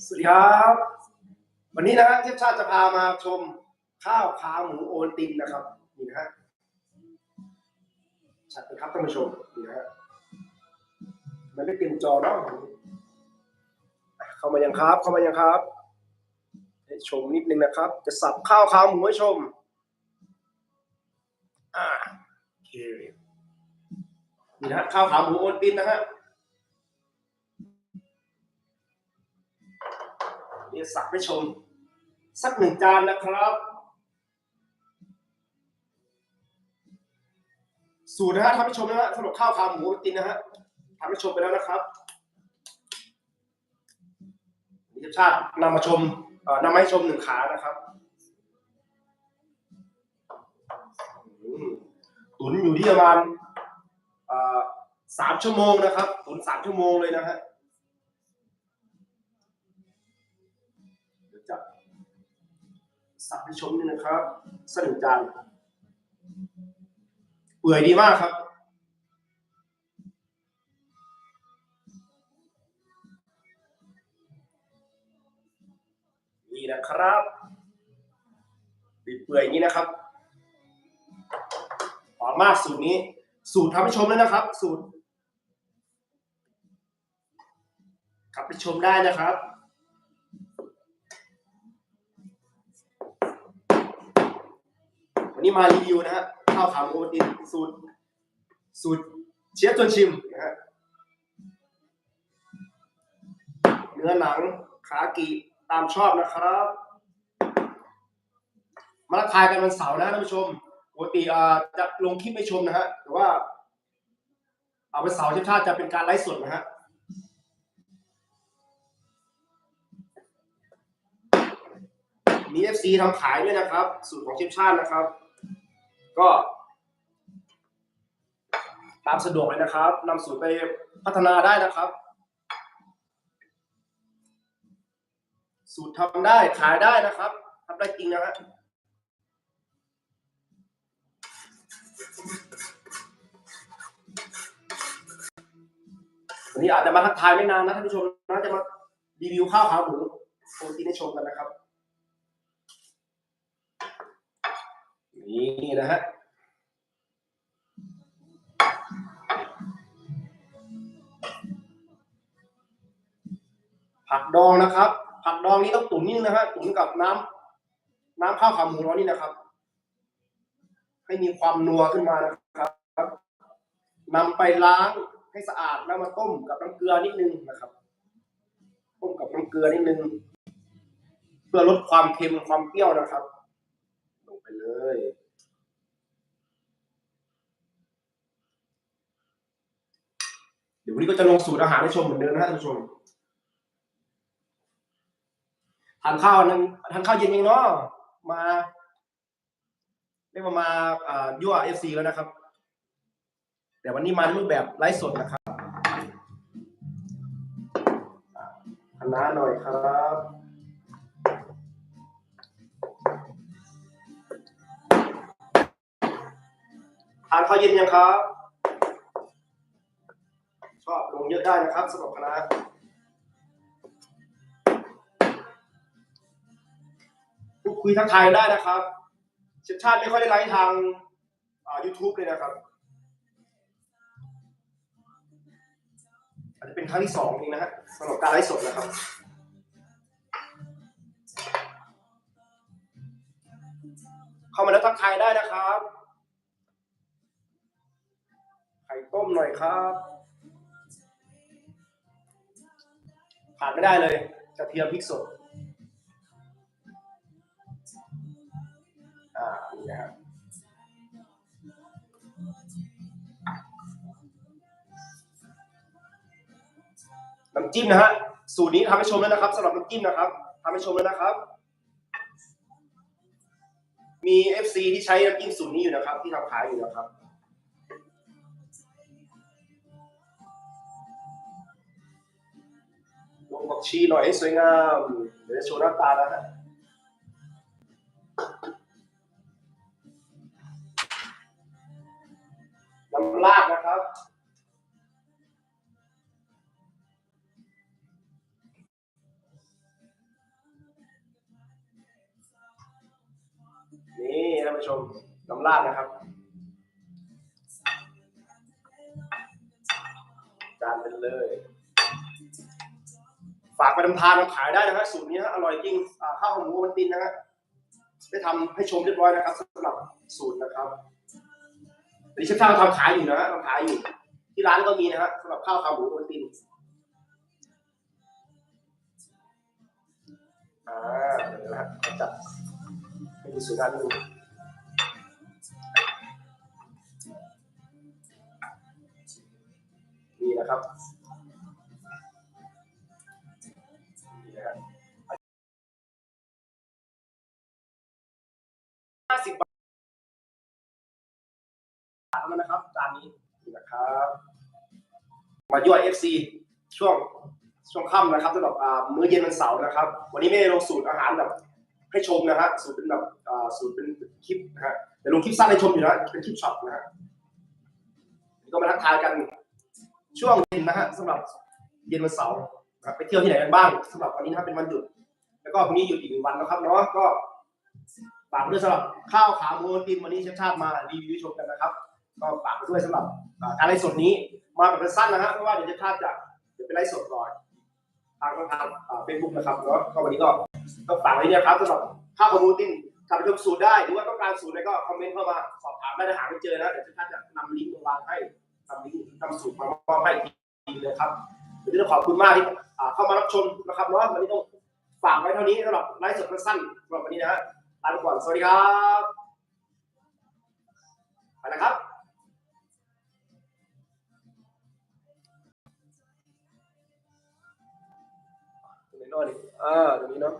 สวัสดีครับ วันนี้นะฮะเทพชาติจะพามาชมข้าวขาหมูโอนตินนะครับนี่นะฮะชัดนะครับท่านผู้ชมนี่นะฮะมันไม่เต็มจอเนาะเข้ามายังครับ เข้ามายังครับให้ชมนิดนึงนะครับ จะสับข้าวขาหมูให้ชมอ่าโอเคนี่นะฮะข้าวขาหมูโอนตินนะฮะ เดี๋ยวสักไปชม สักหนึ่งจานนะครับ สูตรนะฮะทำให้ชมนะฮะสำหรับข้าวขาหมูตินนะฮะทำให้ชมไปแล้วนะครับเดี๋ยวชาตินำมาชมนำมาให้ชมหนึ่งขานะครับตุ๋นอยู่ที่ประมาณสามชั่วโมงนะครับตุ๋นสามชั่วโมงเลยนะฮะ สับให้ชมนี่นะครับสนึ่งจานเปื่อยดีมากครับนี่นะครับปิดเปื่อยอย่างนี้นะครับหอมมากสูตรนี้ สูตรทำให้ชมเลยนะครับ สูตรกลับไปชมได้นะครับ วันนี้มารีวิวนะฮะข้าวขาหมูโอตินสูตรสูตรเชฟจนชิมนะฮะเนื้อหนังขากีตามชอบนะครับ มาทักทายกันวันเสาร์นะท่านผู้ชมปกติอ่าจะลงคลิปไม่ชมนะฮะแต่ว่า เอาวันเสาร์เชฟชาติจะเป็นการไลฟ์สดนะฮะมี FC ทำขายด้วยนะครับ สูตรของเชฟชาตินะครับ ก็ตามสะดวกเลยนะครับนำสูตรไปพัฒนาได้นะครับ สูตรทำได้ขายได้นะครับทำได้จริงนะฮะวันนี้อาจจะมาทักทายไม่นานนะท่านผู้ชมน่าจะมารีวิวข้าวขาหมูโปรตีนให้ชมกันนะครับ นี่นะฮะผักดองนะครับ ผักดองนี้ต้องตุ๋นนิดนึงนะฮะตุ๋นกับน้ำน้ำข้าวขาหมูร้อนนี่นะครับ ให้มีความนัวขึ้นมานะครับนำไปล้างให้สะอาดแล้วมาต้มกับน้ำเกลือนิดนึงนะครับ ต้มกับน้ำเกลือนิดนึง เพื่อลดความเค็มความเปรี้ยวนะครับ เลย เดี๋ยววันนี้ก็จะลงสูตรอาหารให้ชมเหมือนเดิมนะท่านผู้ชมทานข้าวนึงทานข้าวเย็นยังเนาะมาเรียกว่ามาอ่ายั่วเอฟซีแล้วนะครับ แต่วันนี้มาในรูปแบบไลฟ์สดนะครับอ่าคณะหน่อยครับ ทานข้าวเย็นยังครับ ชอบลงเยอะได้นะครับสำหรับคณะพูดคุยทักทายได้นะครับเชฟชาติไม่ค่อยได้ไลฟ์ทางอ่า YouTube เลยนะครับ อาจจะเป็นครั้งที่สองเองนะฮะสำหรับการไลฟ์สดนะครับเข้ามาแล้วทักทายได้นะครับ ก้มหน่อยครับขาดไม่ได้เลยกระเทียมพริกสดอ่านี่นะครับน้ำจิ้มนะฮะสูตรนี้ทำให้ชมแล้วนะครับสำหรับน้ำจิ้มนะครับทำให้ชมแล้วนะครับ มี FC ที่ใช้น้ำจิ้มสูตรนี้อยู่นะครับ ที่ทำขายอยู่นะครับ ผักชีหน่อยให้สวยงาม เดี๋ยวจะโชว์หน้าตาแล้วนะน้ำลาดนะครับนี่ท่านผู้ชมน้ำลาดนะครับ จานเป็นเลย ฝากไปทำทานทำขายได้นะฮะสูตรนี้ฮะอร่อยจริงข้าวขาหมูมันตินนะฮะได้ทำให้ชมเรียบร้อยนะครับสำหรับสูตรนะครับดิฉันทำทำขายอยู่นะทำขายอยู่ ที่ร้านก็มีนะฮะสำหรับข้าวขาหมูมันตินอ่าเดี๋ยวนะฮะขอจัดให้ดูสูตรด้านนู้นนี่นะครับาสิบบาทเท่านั้นนะครับจานนี้นี่นะครับ มาย่อย FC ช่วงช่วงค่ำนะครับสำหรับมื้อเย็นวันเสาร์นะครับ วันนี้ไม่ได้ลงสูตรอาหารแบบให้ชมนะฮะสูตรเป็นแบบสูตรเป็นคลิปนะฮะแต่ลงคลิปสั้นให้ชมอยู่นะเป็นคลิปช็อตนะฮะก็มาทักทายกันช่วงเย็นนะฮะสำหรับเย็นวันเสาร์ไปเที่ยวที่ไหนกันบ้างสำหรับวันนี้นะครับเป็นวันหยุด แล้วก็พรุ่งนี้หยุดอีกหนึ่งวันนะครับเนาะก็ ฝากด้วยสำหรับข้าวขาหมูตินวันนี้เชฟชาติมารีวิวชมกันนะครับ ก็ฝากด้วยสำหรับการไลฟ์สดนี้มาแบบสั้นนะฮะเพราะว่าเดี๋ยวเชฟชาติจะจะเป็นไลฟ์สดก่อนทางทางเฟซบุ๊กนะครับเนาะก็วันนี้ก็ก็ฝากไว้เนี่ยครับสำหรับข้าวขาหมูตินกลับไปชมสูตรได้หรือว่าต้องการสูตรอะไรก็คอมเมนต์เข้ามาสอบถามได้ถ้าหาไม่เจอนะเดี๋ยวเชฟชาติจะนำลิงก์มาวางให้นำลิงก์นำสูตรมามอบให้อีกทีเลยครับวันนี้ต้องขอบคุณมากที่เข้ามารับชมนะครับเนาะวันนี้ต้องฝากไว้เท่านี้สำหรับไลฟ์สดสั้นสำหรับวันนี้นะฮะ ลาไปก่อนสวัสดีครับ ไปนะครับตรงนี้หน่อยดิอ่าตรงนี้เนาะ